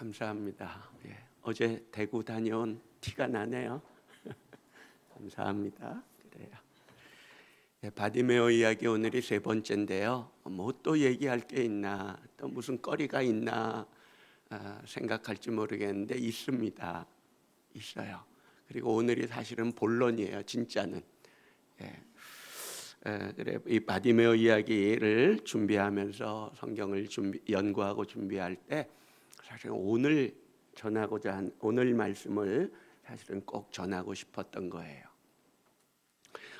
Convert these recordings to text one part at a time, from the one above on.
감사합니다. 예, 어제 대구 다녀온 티가 나네요. 감사합니다. 그래요. 예, 바디메오 이야기 오늘이 세 번째인데요. 뭐 또 얘기할 게 있나, 또 무슨 거리가 있나 아, 생각할지 모르겠는데 있습니다. 있어요. 그리고 오늘이 사실은 본론이에요. 진짜는. 예. 에, 그래 이 바디메오 이야기를 준비하면서 성경을 준비, 연구하고 준비할 때 사실 오늘 전하고자 한 오늘 말씀을 사실은 꼭 전하고 싶었던 거예요.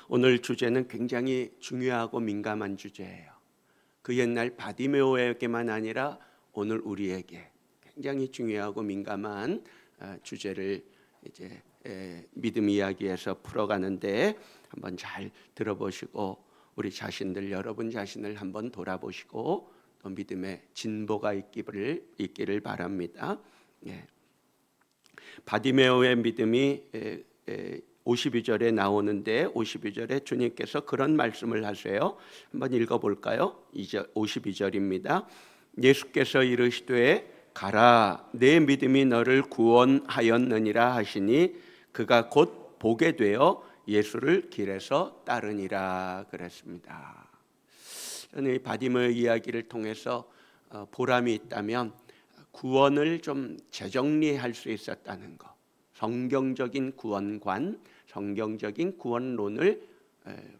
오늘 주제는 굉장히 중요하고 민감한 주제예요. 그 옛날 바디메오에게만 아니라 오늘 우리에게 굉장히 중요하고 민감한 어, 주제를 이제 에, 믿음 이야기에서 풀어가는데 한번 잘 들어보시고 우리 자신들 여러분 자신을 한번 돌아보시고 또 믿음의 진보가 있기를 있기를 바랍니다. 예. 바디메오의 믿음이 에, 에, 52절에 나오는데 52절에 주님께서 그런 말씀을 하세요. 한번 읽어 볼까요? 52절입니다. 예수께서 이르시되 가라 내 믿음이 너를 구원하였느니라 하시니 그가 곧 보게 되어 예수를 길에서 따르니라 그랬습니다. 이 바디머 이야기를 통해서 어, 보람이 있다면 구원을 좀 재정리할 수 있었다는 것. 성경적인 구원관, 성경적인 구원론을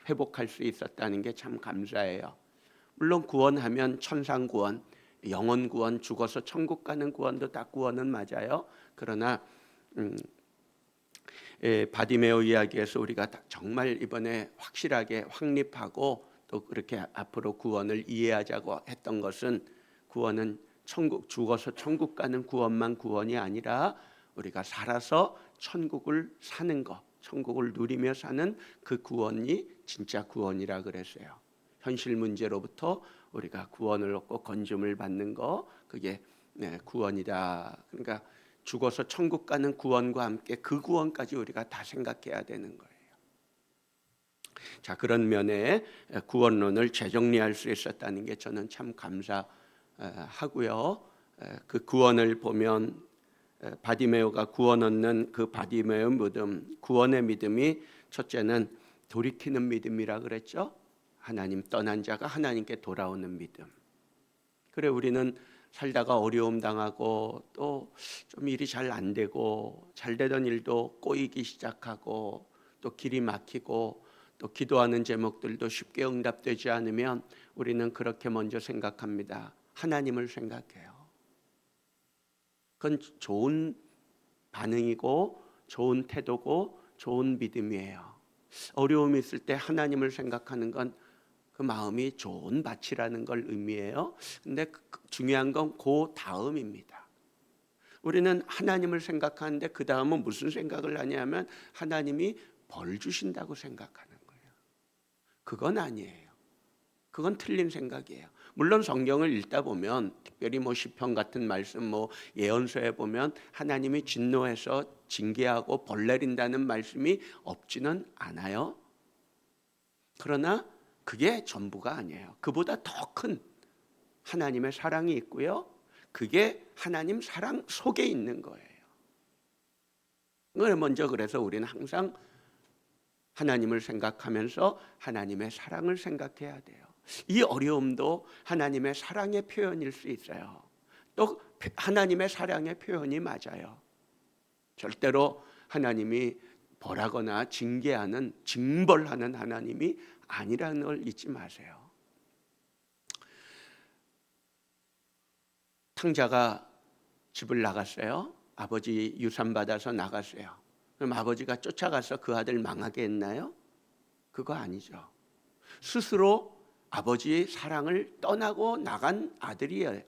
회복할 수 있었다는 게 참 감사해요. 물론 구원하면 천상 구원, 영원 구원, 죽어서 천국 가는 구원도 다 구원은 맞아요. 그러나 음, 에, 바디메오 이야기에서 우리가 정말 이번에 확실하게 확립하고 또 그렇게 앞으로 구원을 이해하자고 했던 것은 구원은 천국 죽어서 천국 가는 구원만 구원이 아니라 우리가 살아서 천국을 사는 것, 천국을 누리며 사는 그 구원이 진짜 구원이라 그랬어요. 현실 문제로부터 우리가 구원을 얻고 건짐을 받는 거 그게 네, 구원이다. 그러니까 죽어서 천국 가는 구원과 함께 그 구원까지 우리가 다 생각해야 되는 거예요. 자 그런 면에 구원론을 재정리할 수 있었다는 게 저는 참 감사하고요. 그 구원을 보면 바디메오가 구원 얻는 그 바디메오 믿음, 구원의 믿음이 첫째는 돌이키는 믿음이라 그랬죠. 하나님 떠난 자가 하나님께 돌아오는 믿음. 그래 우리는 살다가 어려움 당하고 또 좀 일이 잘 안 되고 잘 되던 일도 꼬이기 시작하고 또 길이 막히고 또 기도하는 제목들도 쉽게 응답되지 않으면 우리는 그렇게 먼저 생각합니다. 하나님을 생각해요. 그건 좋은 반응이고 좋은 태도고 좋은 믿음이에요. 어려움이 있을 때 하나님을 생각하는 건 그 마음이 좋은 밭이라는 걸 의미해요. 근데 그 중요한 건 그 다음입니다. 우리는 하나님을 생각하는데 그 다음은 무슨 생각을 하냐면 하나님이 벌 주신다고 생각하는. 그건 아니에요. 그건 틀린 생각이에요. 물론 성경을 읽다 보면 특별히 뭐 시편 같은 말씀 뭐 예언서에 보면 하나님이 진노해서 징계하고 벌 내린다는 말씀이 없지는 않아요. 그러나 그게 전부가 아니에요. 그보다 더 큰 하나님의 사랑이 있고요. 그게 하나님 사랑 속에 있는 거예요. 먼저 그래서 우리는 항상 하나님을 생각하면서 하나님의 사랑을 생각해야 돼요. 이 어려움도 하나님의 사랑의 표현일 수 있어요. 또 하나님의 사랑의 표현이 맞아요. 절대로 하나님이 벌하거나 징계하는 징벌하는 하나님이 아니라는 걸 잊지 마세요. 탕자가 집을 나갔어요. 아버지 유산 받아서 나갔어요. 그럼 아버지가 쫓아가서 그 아들 망하게 했나요? 그거 아니죠. 스스로 아버지의 사랑을 떠나고 나간 아들이에요.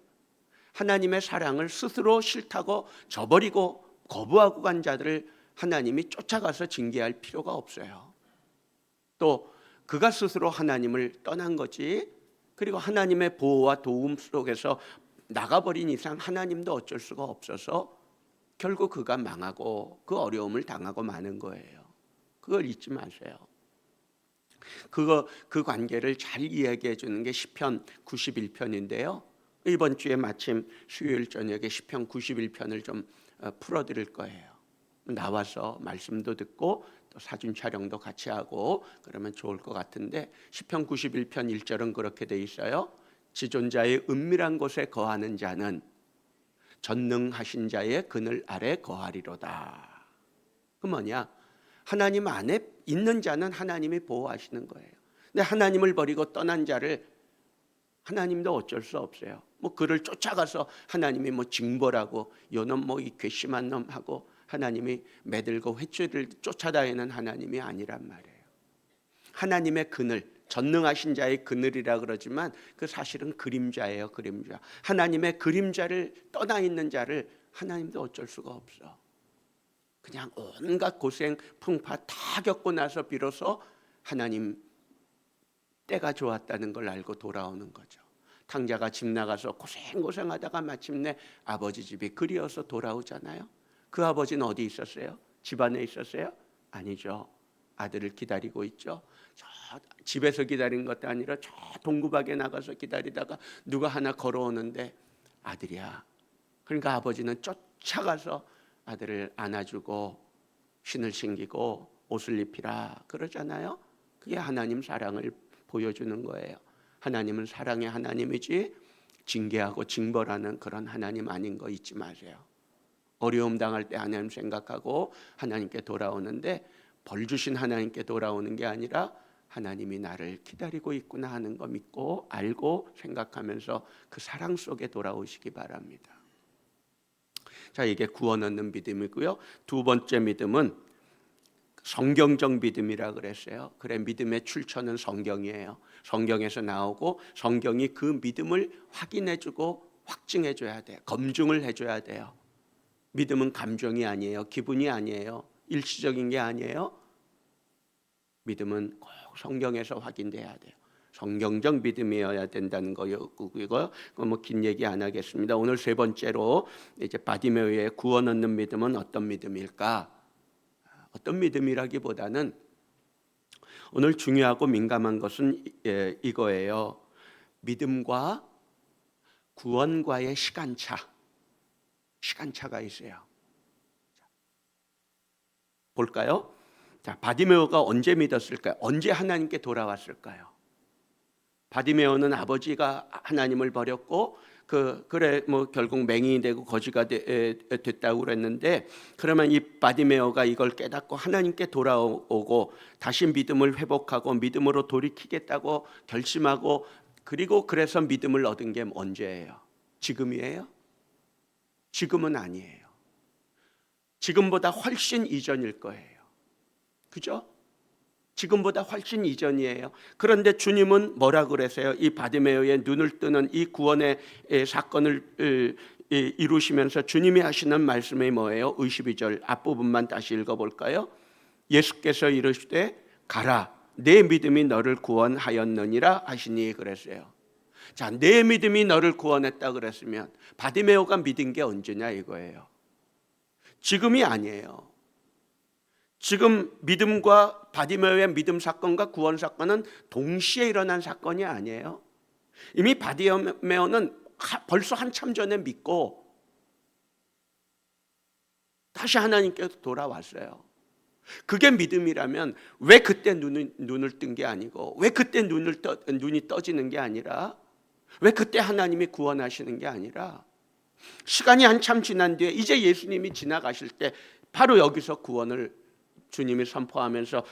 하나님의 사랑을 스스로 싫다고 저버리고 거부하고 간 자들을 하나님이 쫓아가서 징계할 필요가 없어요. 또 그가 스스로 하나님을 떠난 거지. 그리고 하나님의 보호와 도움 속에서 나가버린 이상 하나님도 어쩔 수가 없어서 결국 그가 망하고 그 어려움을 당하고 마는 거예요. 그걸 잊지 마세요. 그거 그 관계를 잘 이야기해 주는 게 시편 91편인데요. 이번 주에 마침 수요일 저녁에 시편 91편을 좀 어, 풀어 드릴 거예요. 나와서 말씀도 듣고 또 사진 촬영도 같이 하고 그러면 좋을 것 같은데 시편 91편 1절은 그렇게 돼 있어요. 지존자의 은밀한 곳에 거하는 자는 전능하신 자의 그늘 아래 거하리로다. 그 뭐냐? 하나님 안에 있는 자는 하나님이 보호하시는 거예요. 근데 하나님을 버리고 떠난 자를 하나님도 어쩔 수 없어요. 뭐 그를 쫓아가서 하나님이 뭐 징벌하고 요놈 뭐 이 괘씸한 놈 하고 하나님이 매들고 회초리를 쫓아다니는 하나님이 아니란 말이에요. 하나님의 그늘, 전능하신 자의 그늘이라 그러지만 그 사실은 그림자예요, 그림자. 하나님의 그림자를 떠나 있는 자를 하나님도 어쩔 수가 없어. 그냥 온갖 고생 풍파 다 겪고 나서 비로소 하나님 때가 좋았다는 걸 알고 돌아오는 거죠. 탕자가 집 나가서 고생 고생하다가 마침내 아버지 집이 그리워서 돌아오잖아요. 그 아버지는 어디 있었어요? 집 안에 있었어요? 아니죠. 아들을 기다리고 있죠. 저 집에서 기다린 것도 아니라 저 동구박에 나가서 기다리다가 누가 하나 걸어오는데 아들이야. 그러니까 아버지는 쫓아가서 아들을 안아주고 신을 신기고 옷을 입히라 그러잖아요. 그게 하나님 사랑을 보여주는 거예요. 하나님은 사랑의 하나님이지 징계하고 징벌하는 그런 하나님 아닌 거 잊지 마세요. 어려움 당할 때 하나님 생각하고 하나님께 돌아오는데 벌 주신 하나님께 돌아오는 게 아니라 하나님이 나를 기다리고 있구나 하는 거 믿고 알고 생각하면서 그 사랑 속에 돌아오시기 바랍니다. 자, 이게 구원 얻는 믿음이고요. 두 번째 믿음은 성경적 믿음이라 그랬어요. 그래 믿음의 출처는 성경이에요. 성경에서 나오고 성경이 그 믿음을 확인해 주고 확증해 줘야 돼요. 검증을 해 줘야 돼요. 믿음은 감정이 아니에요. 기분이 아니에요. 일시적인 게 아니에요. 믿음은 꼭 성경에서 확인돼야 돼요. 성경적 믿음이어야 된다는 거고요. 뭐긴 얘기 안 하겠습니다. 오늘 세 번째로 이제 바디메오의 구원 얻는 믿음은 어떤 믿음일까? 어떤 믿음이라기보다는 오늘 중요하고 민감한 것은 예, 이거예요. 믿음과 구원과의 시간차. 시간차가 있어요. 볼까요? 자, 바디메오가 언제 믿었을까요? 언제 하나님께 돌아왔을까요? 바디메오는 아버지가 하나님을 버렸고 그 그래 뭐 결국 맹인이 되고 거지가 되, 에, 됐다고 그랬는데 그러면 이 바디메오가 이걸 깨닫고 하나님께 돌아오고 다시 믿음을 회복하고 믿음으로 돌이키겠다고 결심하고 그리고 그래서 믿음을 얻은 게 언제예요? 지금이에요? 지금은 아니에요. 지금보다 훨씬 이전일 거예요. 그죠? 지금보다 훨씬 이전이에요. 그런데 주님은 뭐라 그러세요? 이 바디메오의 눈을 뜨는 이 구원의 사건을 이루시면서 주님이 하시는 말씀이 뭐예요? 52절 앞부분만 다시 읽어볼까요? 예수께서 이르시되 가라 내 믿음이 너를 구원하였느니라 하시니 그랬어요. 자, 내 믿음이 너를 구원했다 그랬으면 바디메오가 믿은 게 언제냐 이거예요. 지금이 아니에요. 지금 믿음과 바디메오의 믿음 사건과 구원 사건은 동시에 일어난 사건이 아니에요. 이미 바디메오는 벌써 한참 전에 믿고 다시 하나님께서 돌아왔어요. 그게 믿음이라면 왜 그때 눈을, 눈을 뜬 게 아니고 왜 그때 눈을 떠, 눈이 떠지는 게 아니라 왜 그때 하나님이 구원하시는 게 아니라 시간이 한참 지난 뒤에 이제 예수님이 지나가실 때 바로 여기서 구원을 주님이 선포하면서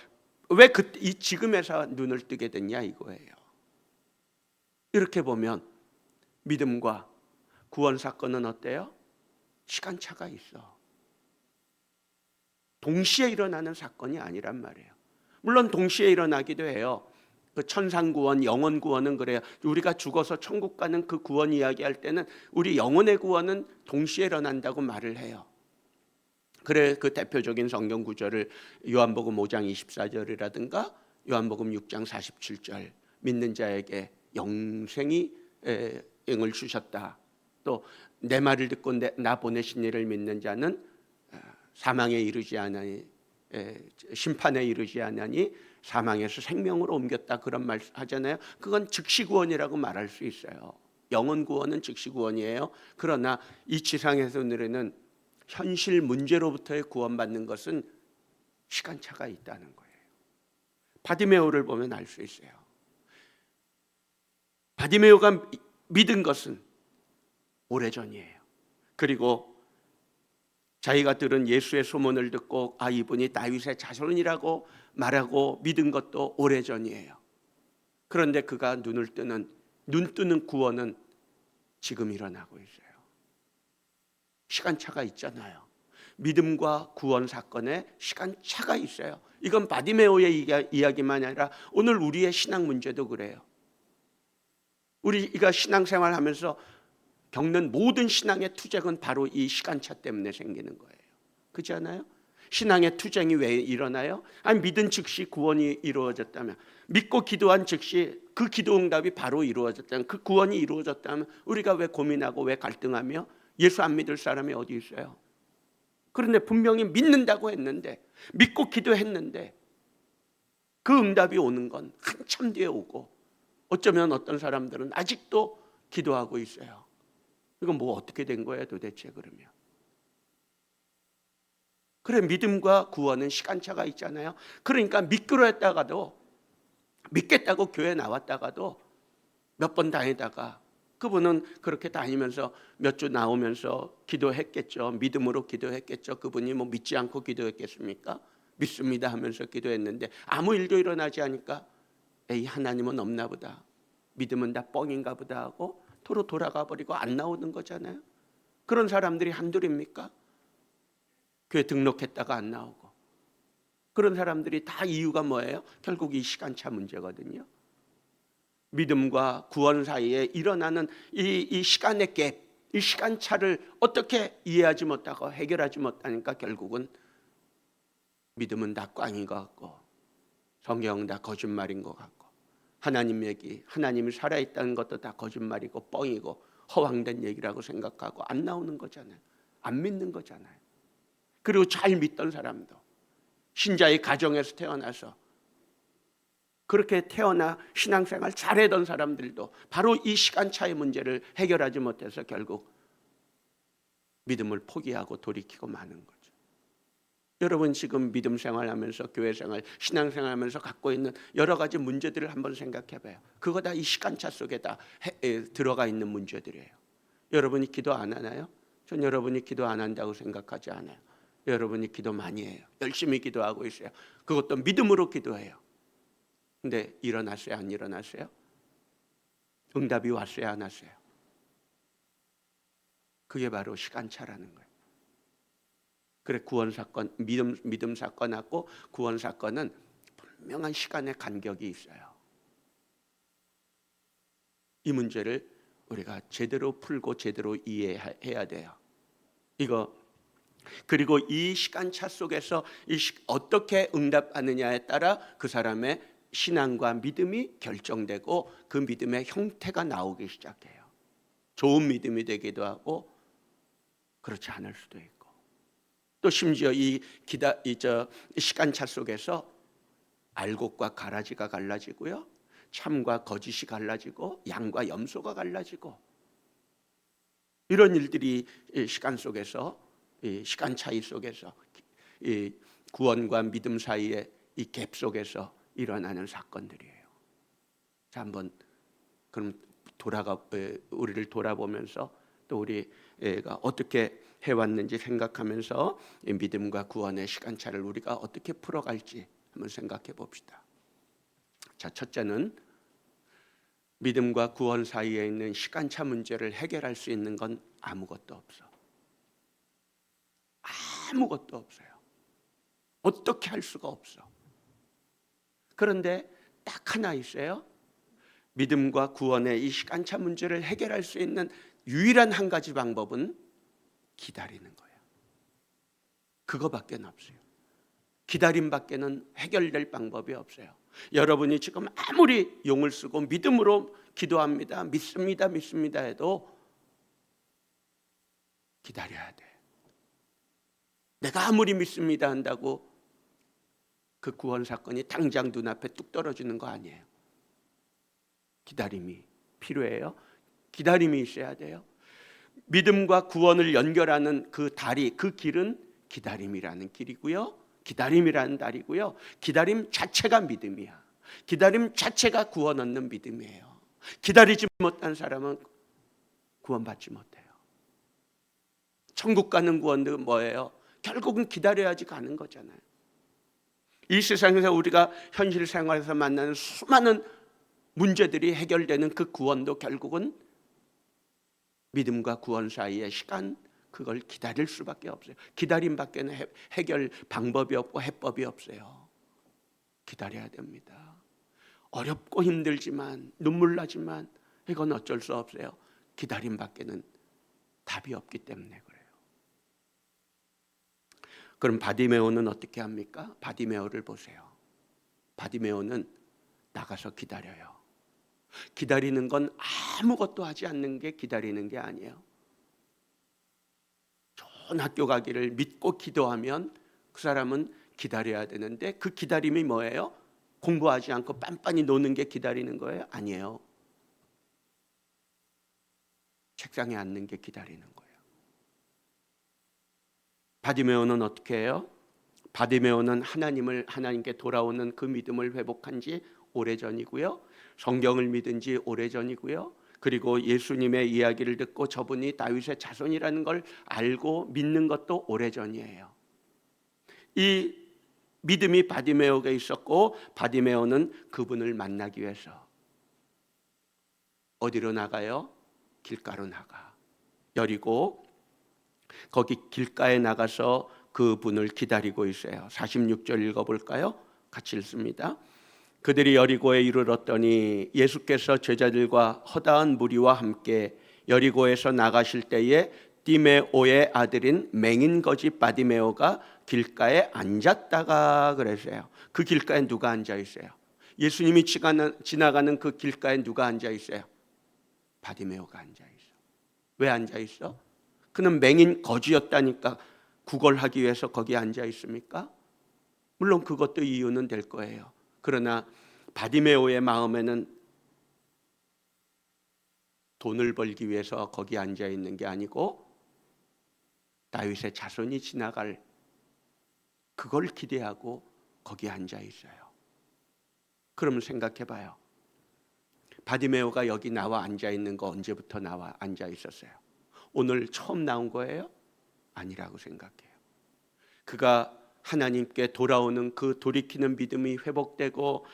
왜 그 이 지금에서 눈을 뜨게 됐냐 이거예요. 이렇게 보면 믿음과 구원 사건은 어때요? 시간차가 있어. 동시에 일어나는 사건이 아니란 말이에요. 물론 동시에 일어나기도 해요. 그 천상 구원, 영원 구원은 그래요. 우리가 죽어서 천국 가는 그 구원 이야기할 때는 우리 영혼의 구원은 동시에 일어난다고 말을 해요. 그래 그 대표적인 성경 구절을 요한복음 5장 24절이라든가 요한복음 6장 47절 믿는 자에게 영생이 영을 주셨다. 또 내 말을 듣고 나 보내신 이를 믿는 자는 어, 사망에 이르지 않으니 심판에 이르지 않으니 사망에서 생명으로 옮겼다 그런 말 하잖아요. 그건 즉시 구원이라고 말할 수 있어요. 영혼 구원은 즉시 구원이에요. 그러나 이 지상에서 누리는 현실 문제로부터의 구원받는 것은 시간차가 있다는 거예요. 바디메오를 보면 알 수 있어요. 바디메오가 믿은 것은 오래전이에요. 그리고 자기가 들은 예수의 소문을 듣고 아 이분이 다윗의 자손이라고 말하고 믿은 것도 오래전이에요. 그런데 그가 눈을 뜨는 눈 뜨는 구원은 지금 일어나고 있어요. 시간차가 있잖아요. 믿음과 구원 사건에 시간차가 있어요. 이건 바디메오의 이야기만 아니라 오늘 우리의 신앙 문제도 그래요. 우리가 신앙생활 하면서 겪는 모든 신앙의 투쟁은 바로 이 시간차 때문에 생기는 거예요. 그렇지 않아요? 신앙의 투쟁이 왜 일어나요? 아니 믿은 즉시 구원이 이루어졌다면 믿고 기도한 즉시 그 기도 응답이 바로 이루어졌다면 그 구원이 이루어졌다면 우리가 왜 고민하고 왜 갈등하며 예수 안 믿을 사람이 어디 있어요? 그런데 분명히 믿는다고 했는데 믿고 기도했는데 그 응답이 오는 건 한참 뒤에 오고 어쩌면 어떤 사람들은 아직도 기도하고 있어요. 이건 뭐 어떻게 된 거예요 도대체 그러면? 그래 믿음과 구원은 시간차가 있잖아요. 그러니까 믿기로 했다가도 믿겠다고 교회 나왔다가도 몇 번 다니다가 그분은 그렇게 다니면서 몇 주 나오면서 기도했겠죠. 믿음으로 기도했겠죠. 그분이 뭐 믿지 않고 기도했겠습니까? 믿습니다 하면서 기도했는데 아무 일도 일어나지 않으니까 에이 하나님은 없나 보다. 믿음은 다 뻥인가 보다 하고 도로 돌아가 버리고 안 나오는 거잖아요. 그런 사람들이 한둘입니까? 교회 등록했다가 안 나오고 그런 사람들이 다 이유가 뭐예요? 결국 이 시간차 문제거든요. 믿음과 구원 사이에 일어나는 이, 이 시간의 갭, 이 시간차를 어떻게 이해하지 못하고 해결하지 못하니까 결국은 믿음은 다 꽝인 것 같고 성경은 다 거짓말인 것 같고 하나님 얘기, 하나님이 살아있다는 것도 다 거짓말이고 뻥이고 허황된 얘기라고 생각하고 안 나오는 거잖아요. 안 믿는 거잖아요. 그리고 잘 믿던 사람도 신자의 가정에서 태어나서 그렇게 태어나 신앙생활 잘하던 사람들도 바로 이 시간차의 문제를 해결하지 못해서 결국 믿음을 포기하고 돌이키고 마는 거죠. 여러분 지금 믿음 생활하면서 교회 생활, 신앙 생활하면서 갖고 있는 여러 가지 문제들을 한번 생각해 봐요. 그거 다 이 시간차 속에 다 들어가 있는 문제들이에요. 여러분이 기도 안 하나요? 전 여러분이 기도 안 한다고 생각하지 않아요. 여러분이 기도 많이 해요. 열심히 기도하고 있어요. 그것도 믿음으로 기도해요. 근데 일어났어요? 안 일어났어요? 응답이 왔어요? 안 왔어요? 그게 바로 시간차라는 거예요. 그래 구원 사건, 믿음 믿음 사건하고 구원 사건은 분명한 시간의 간격이 있어요. 이 문제를 우리가 제대로 풀고 제대로 이해해야 돼요. 이거 그리고 이 시간차 속에서 이 시, 어떻게 응답하느냐에 따라 그 사람의 신앙과 믿음이 결정되고 그 믿음의 형태가 나오기 시작해요. 좋은 믿음이 되기도 하고 그렇지 않을 수도 있고 또 심지어 이 기다 이저 시간차 속에서 알곡과 가라지가 갈라지고요. 참과 거짓이 갈라지고 양과 염소가 갈라지고 이런 일들이 시간 속에서 시간 차이 속에서 구원과 믿음 사이의 이 갭 속에서 일어나는 사건들이에요. 자 한번 그럼 돌아가 우리를 돌아보면서 또 우리가 어떻게 해왔는지 생각하면서 믿음과 구원의 시간차를 우리가 어떻게 풀어갈지 한번 생각해 봅시다. 자 첫째는 믿음과 구원 사이에 있는 시간차 문제를 해결할 수 있는 건 아무것도 없어. 아무것도 없어요. 어떻게 할 수가 없어. 그런데 딱 하나 있어요. 믿음과 구원의 이 시간차 문제를 해결할 수 있는 유일한 한 가지 방법은 기다리는 거예요. 그거밖에 없어요. 기다림밖에는 해결될 방법이 없어요. 여러분이 지금 아무리 용을 쓰고 믿음으로 기도합니다. 믿습니다. 믿습니다 해도 기다려야 돼. 내가 아무리 믿습니다 한다고 그 구원 사건이 당장 눈앞에 뚝 떨어지는 거 아니에요. 기다림이 필요해요. 기다림이 있어야 돼요. 믿음과 구원을 연결하는 그 다리, 그 길은 기다림이라는 길이고요. 기다림이라는 다리고요. 기다림 자체가 믿음이야. 기다림 자체가 구원 얻는 믿음이에요. 기다리지 못한 사람은 구원받지 못해요. 천국 가는 구원도 뭐예요? 결국은 기다려야지 가는 거잖아요. 이 세상에서 우리가 현실 생활에서 만나는 수많은 문제들이 해결되는 그 구원도 결국은 믿음과 구원 사이의 시간 그걸 기다릴 수밖에 없어요. 기다림밖에는 해- 해결 방법이 없고 해법이 없어요. 기다려야 됩니다. 어렵고 힘들지만 눈물 나지만 이건 어쩔 수 없어요. 기다림밖에는 답이 없기 때문에 그럼 바디메오는 어떻게 합니까? 바디메오를 보세요. 바디메오는 나가서 기다려요. 기다리는 건 아무것도 하지 않는 게 기다리는 게 아니에요. 좋은 학교 가기를 믿고 기도하면 그 사람은 기다려야 되는데 그 기다림이 뭐예요? 공부하지 않고 빤빤히 노는 게 기다리는 거예요? 아니에요. 책상에 앉는 게 기다리는 거예요. 바디메오는 어떻게 해요? 바디메오는 하나님을 하나님께 돌아오는 그 믿음을 회복한 지 오래전이고요. 성경을 믿은 지 오래전이고요. 그리고 예수님의 이야기를 듣고 저분이 다윗의 자손이라는 걸 알고 믿는 것도 오래전이에요. 이 믿음이 바디메오가 있었고 바디메오는 그분을 만나기 위해서 어디로 나가요? 길가로 나가. 여리고 거기 길가에 나가서 그분을 기다리고 있어요. 46절 읽어 볼까요? 같이 읽습니다. 그들이 여리고에 이르렀더니 예수께서 제자들과 허다한 무리와 함께 여리고에서 나가실 때에 디메오의 아들인 맹인 거지 바디메오가 길가에 앉았다가 그랬어요. 그 길가에 누가 앉아 있어요? 예수님이 지나가는 그 길가에 누가 앉아 있어요? 바디메오가 앉아 있어. 왜 앉아 있어? 그는 맹인 거지였다니까 구걸하기 위해서 거기 앉아 있습니까? 물론 그것도 이유는 될 거예요. 그러나 바디메오의 마음에는 돈을 벌기 위해서 거기 앉아 있는 게 아니고 다윗의 자손이 지나갈 그걸 기대하고 거기 앉아 있어요. 그러면 생각해 봐요. 바디메오가 여기 나와 앉아 있는 거 언제부터 나와 앉아 있었어요? 오늘 처음 나온 거예요? 아니라고 생각해요. 그가 하나님께 돌아오는 그 돌이키는 믿음이 회복되고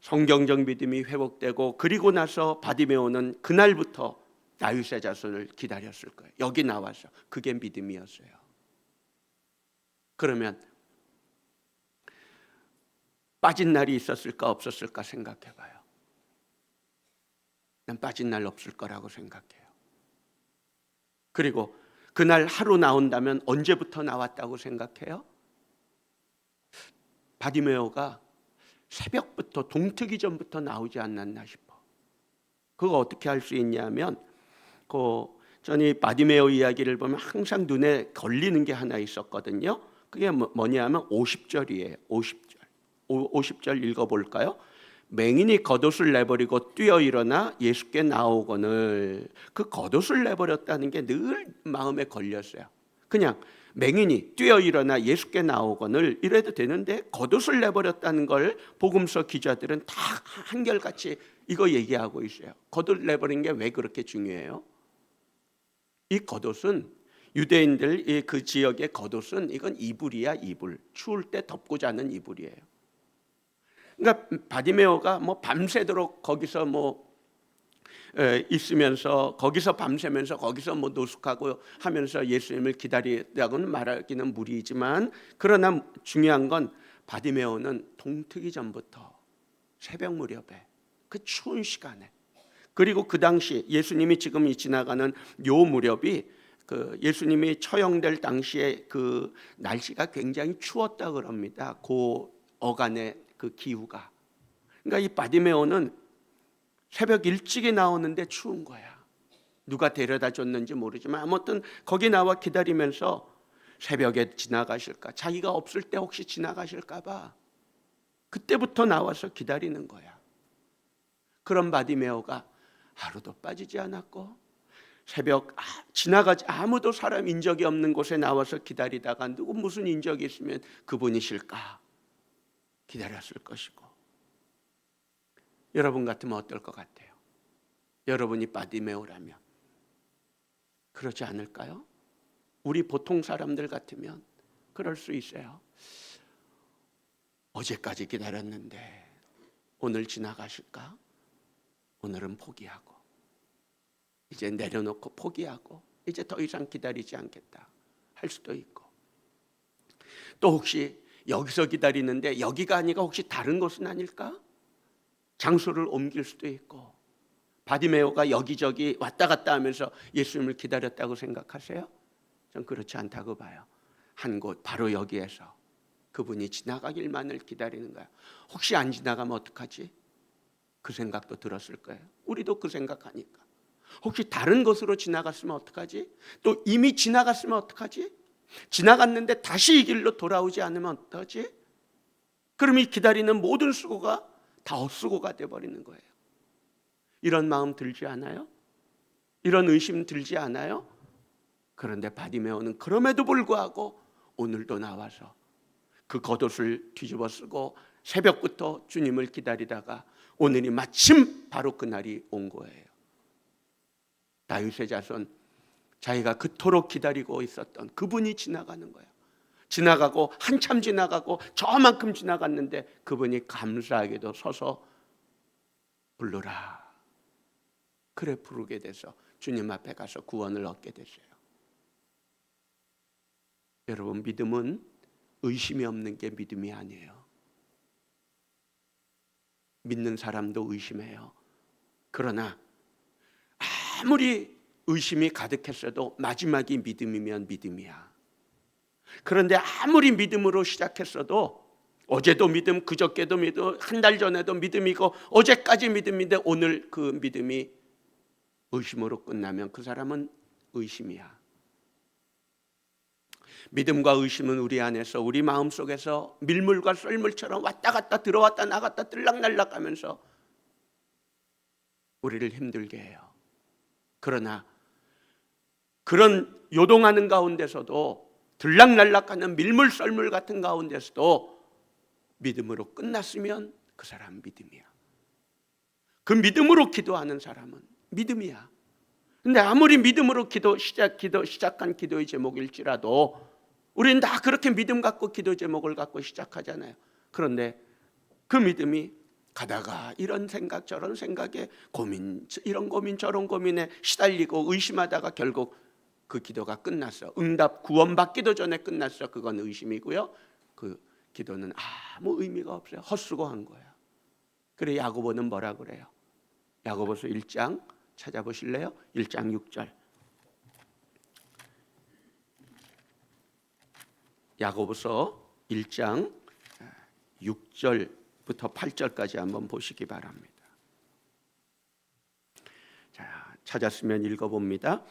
성경적 믿음이 회복되고 그리고 나서 바디메오는 그날부터 다윗의 자손을 기다렸을 거예요. 여기 나와서 그게 믿음이었어요. 그러면 빠진 날이 있었을까 없었을까 생각해 봐요. 난 빠진 날 없을 거라고 생각해요. 그리고 그날 하루 나온다면 언제부터 나왔다고 생각해요? 바디메오가 새벽부터 동트기 전부터 나오지 않았나 싶어. 그거 어떻게 할 수 있냐면 그 전이 바디메오 이야기를 보면 항상 눈에 걸리는 게 하나 있었거든요. 그게 뭐- 뭐냐면 50절이에요. 50절. 50절 읽어 볼까요? 맹인이 겉옷을 내버리고 뛰어 일어나 예수께 나오거늘 그 겉옷을 내버렸다는 게 늘 마음에 걸렸어요. 그냥 맹인이 뛰어 일어나 예수께 나오거늘 이래도 되는데 겉옷을 내버렸다는 걸 복음서 기자들은 다 한결같이 이거 얘기하고 있어요. 겉옷 내버린 게 왜 그렇게 중요해요? 이 겉옷은 유대인들 이그 지역의 겉옷은 이건 이불이야 이불 추울 때 덮고 자는 이불이에요. 그러니까 바디메오가 뭐 밤새도록 거기서 뭐 에, 있으면서 거기서 밤새면서 거기서 뭐 노숙하고 하면서 예수님을 기다리다고는 말하기는 무리이지만 그러나 중요한 건 바디메오는 동트기 전부터 새벽 무렵에 그 추운 시간에 그리고 그 당시 예수님이 지금 이 지나가는 요 무렵이 그 예수님이 처형될 당시에 그 날씨가 굉장히 추웠다 그럽니다. 그 어간의 그 기후가. 그러니까 이 바디메오는 새벽 일찍이 나오는데 추운 거야. 누가 데려다 줬는지 모르지만 아무튼 거기 나와 기다리면서 새벽에 지나가실까 자기가 없을 때 혹시 지나가실까 봐 그때부터 나와서 기다리는 거야. 그런 바디메오가 하루도 빠지지 않았고 새벽 아, 지나가지 아무도 사람 인적이 없는 곳에 나와서 기다리다가 누구 무슨 인적이 있으면 그분이실까 기다렸을 것이고 여러분 같으면 어떨 것 같아요? 여러분이 바디메오라면 그러지 않을까요? 우리 보통 사람들 같으면 그럴 수 있어요. 어제까지 기다렸는데 오늘 지나가실까? 오늘은 포기하고 이제 내려놓고 포기하고 이제 더 이상 기다리지 않겠다 할 수도 있고 또 혹시 여기서 기다리는데 여기가 아니가 혹시 다른 곳은 아닐까? 장소를 옮길 수도 있고 바디메오가 여기저기 왔다 갔다 하면서 예수님을 기다렸다고 생각하세요? 전 그렇지 않다고 봐요. 한 곳 바로 여기에서 그분이 지나가길만을 기다리는 거야. 혹시 안 지나가면 어떡하지? 그 생각도 들었을 거예요. 우리도 그 생각하니까. 혹시 다른 곳으로 지나갔으면 어떡하지? 또 이미 지나갔으면 어떡하지? 지나갔는데 다시 이 길로 돌아오지 않으면 어떡하지? 그럼 이 기다리는 모든 수고가 다 헛수고가 돼버리는 거예요. 이런 마음 들지 않아요? 이런 의심 들지 않아요? 그런데 바디메오는 그럼에도 불구하고 오늘도 나와서 그 겉옷을 뒤집어 쓰고 새벽부터 주님을 기다리다가 오늘이 마침 바로 그날이 온 거예요. 다윗의 자손 자기가 그토록 기다리고 있었던 그분이 지나가는 거예요. 지나가고 한참 지나가고 저만큼 지나갔는데 그분이 감사하게도 서서 부르라. 그래 부르게 돼서 주님 앞에 가서 구원을 얻게 됐어요. 여러분 믿음은 의심이 없는 게 믿음이 아니에요. 믿는 사람도 의심해요. 그러나 아무리 의심이 가득했어도 마지막이 믿음이면 믿음이야. 그런데 아무리 믿음으로 시작했어도 어제도 믿음, 그저께도 믿음, 한 달 전에도 믿음이고 어제까지 믿음인데 오늘 그 믿음이 의심으로 끝나면 그 사람은 의심이야. 믿음과 의심은 우리 안에서 우리 마음 속에서 밀물과 썰물처럼 왔다 갔다 들어왔다 나갔다 들락날락 하면서 우리를 힘들게 해요. 그러나 그런 요동하는 가운데서도 들락날락하는 밀물 썰물 같은 가운데서도 믿음으로 끝났으면 그 사람 믿음이야. 그 믿음으로 기도하는 사람은 믿음이야. 근데 아무리 믿음으로 기도 시작 기도 시작한 기도의 제목일지라도 우리는 다 그렇게 믿음 갖고 기도 제목을 갖고 시작하잖아요. 그런데 그 믿음이 가다가 이런 생각 저런 생각에 고민 이런 고민 저런 고민에 시달리고 의심하다가 결국 그 기도가 끝났어. 응답 구원받기도 전에 끝났어. 그건 의심이고요. 그 기도는 아무 의미가 없어요. 헛수고 한 거야. 그래 야고보는 뭐라 그래요? 야고보서 1장 찾아보실래요? 1장 6절. 야고보서 1장 6절부터 8절까지 한번 보시기 바랍니다. 자, 찾았으면 읽어 봅니다.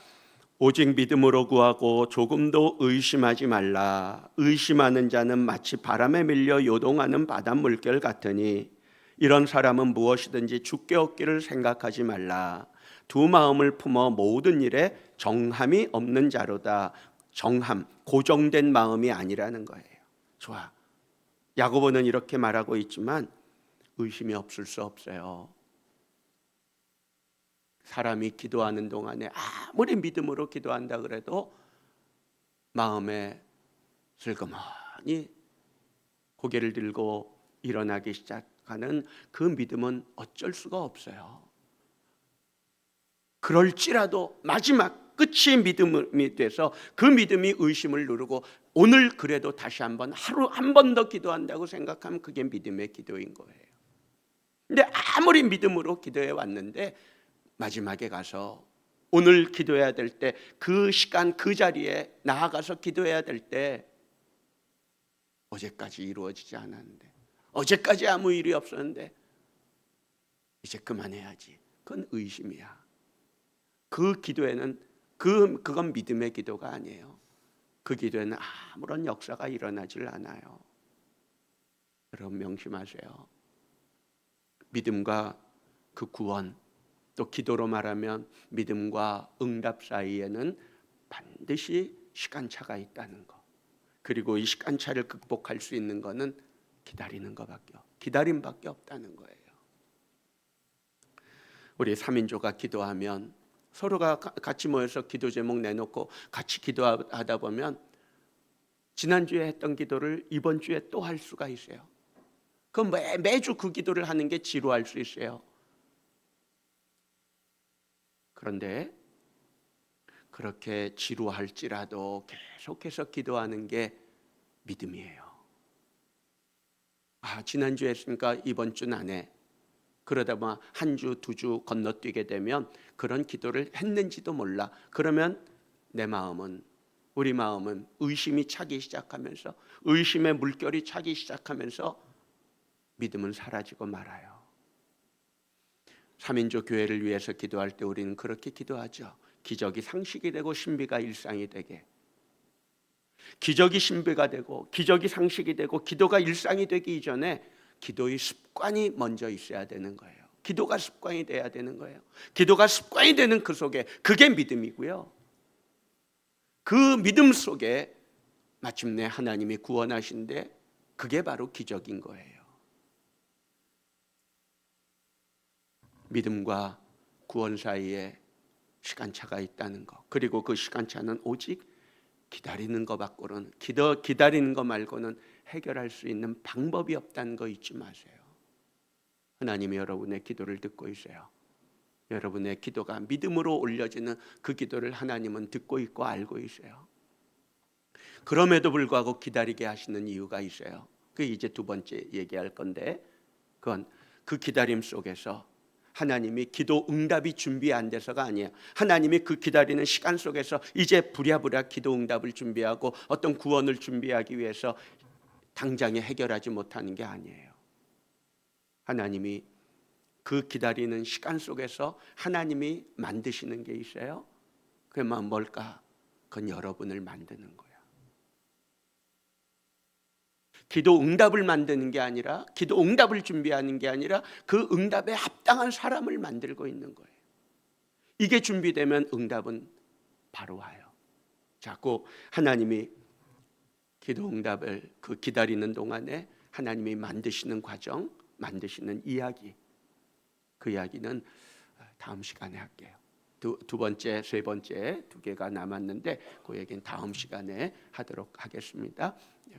오직 믿음으로 구하고 조금도 의심하지 말라. 의심하는 자는 마치 바람에 밀려 요동하는 바닷물결 같으니 이런 사람은 무엇이든지 죽게 얻기를 생각하지 말라. 두 마음을 품어 모든 일에 정함이 없는 자로다. 정함, 고정된 마음이 아니라는 거예요. 좋아. 야고보는 이렇게 말하고 있지만 의심이 없을 수 없어요. 사람이 기도하는 동안에 아무리 믿음으로 기도한다 그래도 마음에 슬그머니 고개를 들고 일어나기 시작하는 그 믿음은 어쩔 수가 없어요. 그럴지라도 마지막 끝이 믿음이 돼서 그 믿음이 의심을 누르고 오늘 그래도 다시 한번 하루 한 번 더 기도한다고 생각하면 그게 믿음의 기도인 거예요. 근데 아무리 믿음으로 기도해 왔는데 마지막에 가서 오늘 기도해야 될 때 그 시간 그 자리에 나아가서 기도해야 될 때 어제까지 이루어지지 않았는데 어제까지 아무 일이 없었는데 이제 그만해야지. 그건 의심이야. 그 기도에는 그 그건 믿음의 기도가 아니에요. 그 기도에는 아무런 역사가 일어나질 않아요. 여러분 명심하세요. 믿음과 그 구원 또 기도로 말하면 믿음과 응답 사이에는 반드시 시간차가 있다는 거. 그리고 이 시간차를 극복할 수 있는 거는 기다리는 것밖에 기다림밖에 없다는 거예요. 우리 3인조가 기도하면 서로가 가- 같이 모여서 기도 제목 내놓고 같이 기도하다 보면 지난주에 했던 기도를 이번 주에 또 할 수가 있어요. 그럼 매, 매주 그 기도를 하는 게 지루할 수 있어요. 그런데 그렇게 지루할지라도 계속해서 기도하는 게 믿음이에요. 아, 지난주에 했으니까 이번 주는 안 해. 그러다 보면 한 주, 두 주 건너뛰게 되면 그런 기도를 했는지도 몰라. 그러면 내 마음은 우리 마음은 의심이 차기 시작하면서 의심의 물결이 차기 시작하면서 믿음은 사라지고 말아요. 3인조 교회를 위해서 기도할 때 우리는 그렇게 기도하죠. 기적이 상식이 되고 신비가 일상이 되게. 기적이 신비가 되고 기적이 상식이 되고 기도가 일상이 되기 이전에 기도의 습관이 먼저 있어야 되는 거예요. 기도가 습관이 돼야 되는 거예요. 기도가 습관이 되는 그 속에 그게 믿음이고요. 그 믿음 속에 마침내 하나님이 구원하신데 그게 바로 기적인 거예요. 믿음과 구원 사이에 시간차가 있다는 거. 그리고 그 시간차는 오직 기다리는 것 밖으로는 기도 기다리는 것 말고는 해결할 수 있는 방법이 없다는 거 잊지 마세요. 하나님이 여러분의 기도를 듣고 있어요. 여러분의 기도가 믿음으로 올려지는 그 기도를 하나님은 듣고 있고 알고 있어요. 그럼에도 불구하고 기다리게 하시는 이유가 있어요. 그 이제 두 번째 얘기할 건데 그건 그 기다림 속에서 하나님이 기도 응답이 준비 안 돼서가 아니에요. 하나님이 그 기다리는 시간 속에서 이제 부랴부랴 기도 응답을 준비하고 어떤 구원을 준비하기 위해서 당장에 해결하지 못하는 게 아니에요. 하나님이 그 기다리는 시간 속에서 하나님이 만드시는 게 있어요. 그만 뭘까? 그건 여러분을 만드는 거야. 기도 응답을 만드는 게 아니라 기도 응답을 준비하는 게 아니라 그 응답에 합당한 사람을 만들고 있는 거예요. 이게 준비되면 응답은 바로 와요. 자꾸 하나님이 기도 응답을 그 기다리는 동안에 하나님이 만드시는 과정, 만드시는 이야기. 그 이야기는 다음 시간에 할게요. 두, 두 번째, 세 번째 두 개가 남았는데 그 얘기는 다음 시간에 하도록 하겠습니다.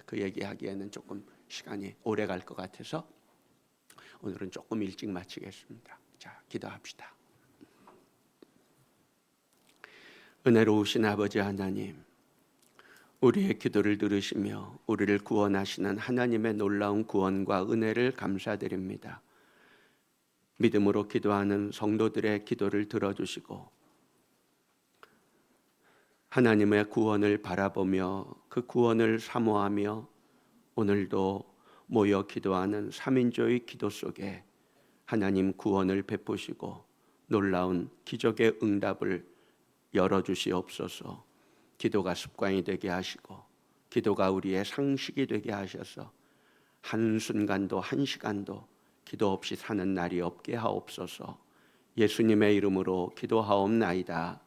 그 얘기하기에는 조금 시간이 오래 갈 것 같아서 오늘은 조금 일찍 마치겠습니다. 자, 기도합시다. 은혜로우신 아버지 하나님, 우리의 기도를 들으시며 우리를 구원하시는 하나님의 놀라운 구원과 은혜를 감사드립니다. 믿음으로 기도하는 성도들의 기도를 들어주시고 하나님의 구원을 바라보며 그 구원을 사모하며 오늘도 모여 기도하는 삼인조의 기도 속에 하나님 구원을 베푸시고 놀라운 기적의 응답을 열어 주시옵소서. 기도가 습관이 되게 하시고 기도가 우리의 상식이 되게 하셔서 한 순간도 한 시간도 기도 없이 사는 날이 없게 하옵소서. 예수님의 이름으로 기도하옵나이다.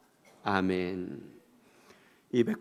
아멘. 200